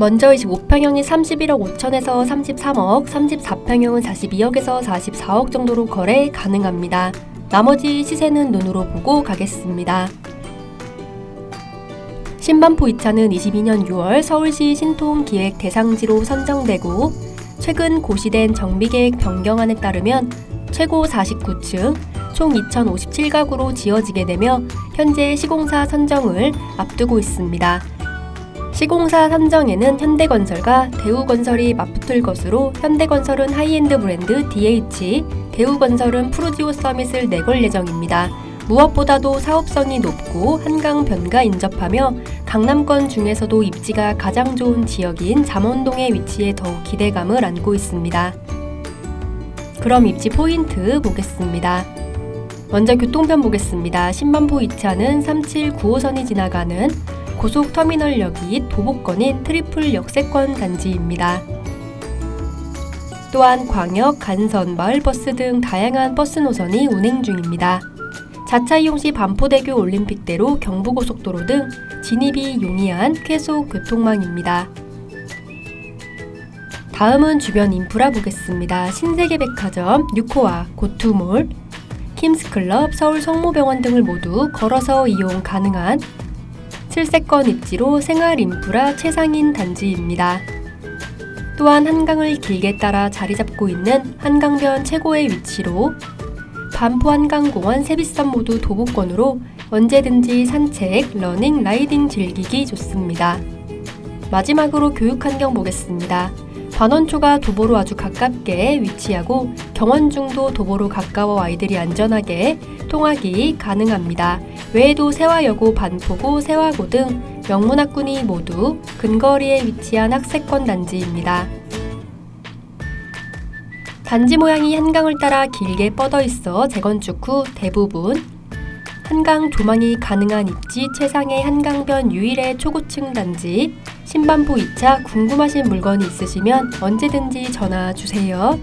먼저 25평형이 31억 5천에서 33억, 34평형은 42억에서 44억 정도로 거래 가능합니다. 나머지 시세는 눈으로 보고 가겠습니다. 신반포 2차는 22년 6월 서울시 신통기획 대상지로 선정되고 최근 고시된 정비계획 변경안에 따르면 최고 49층 총 2,057가구로 지어지게 되며 현재 시공사 선정을 앞두고 있습니다. 시공사 선정에는 현대건설과 대우건설이 맞붙을 것으로 현대건설은 하이엔드 브랜드 DH, 대우건설은 프루지오 서밋을 내걸 예정입니다. 무엇보다도 사업성이 높고 한강 변가 인접하며 강남권 중에서도 입지가 가장 좋은 지역인 잠원동의 위치에 더욱 기대감을 안고 있습니다. 그럼 입지 포인트 보겠습니다. 먼저 교통편 보겠습니다. 신반포 2차는 3795선이 지나가는 고속터미널역이 도보권인 트리플 역세권 단지입니다. 또한 광역, 간선, 마을버스 등 다양한 버스 노선이 운행 중입니다. 자차 이용 시 반포대교 올림픽대로 경부고속도로 등 진입이 용이한 쾌속 교통망입니다. 다음은 주변 인프라 보겠습니다. 신세계백화점, 뉴코아, 고투몰, 킴스클럽, 서울 성모병원 등을 모두 걸어서 이용 가능한 7세권 입지로 생활 인프라 최상인 단지입니다. 또한 한강을 길게 따라 자리 잡고 있는 한강변 최고의 위치로 반포 한강공원 세비섬 모두 도보권으로 언제든지 산책, 러닝, 라이딩 즐기기 좋습니다. 마지막으로 교육 환경 보겠습니다. 반원초가 도보로 아주 가깝게 위치하고 경원중도 도보로 가까워 아이들이 안전하게 통학이 가능합니다. 외에도 세화여고, 반포고, 세화고 등 명문학군이 모두 근거리에 위치한 학세권 단지입니다. 단지 모양이 한강을 따라 길게 뻗어 있어 재건축 후 대부분 한강 조망이 가능한 입지 최상의 한강변 유일의 초고층 단지 신반포 2차 궁금하신 물건이 있으시면 언제든지 전화 주세요.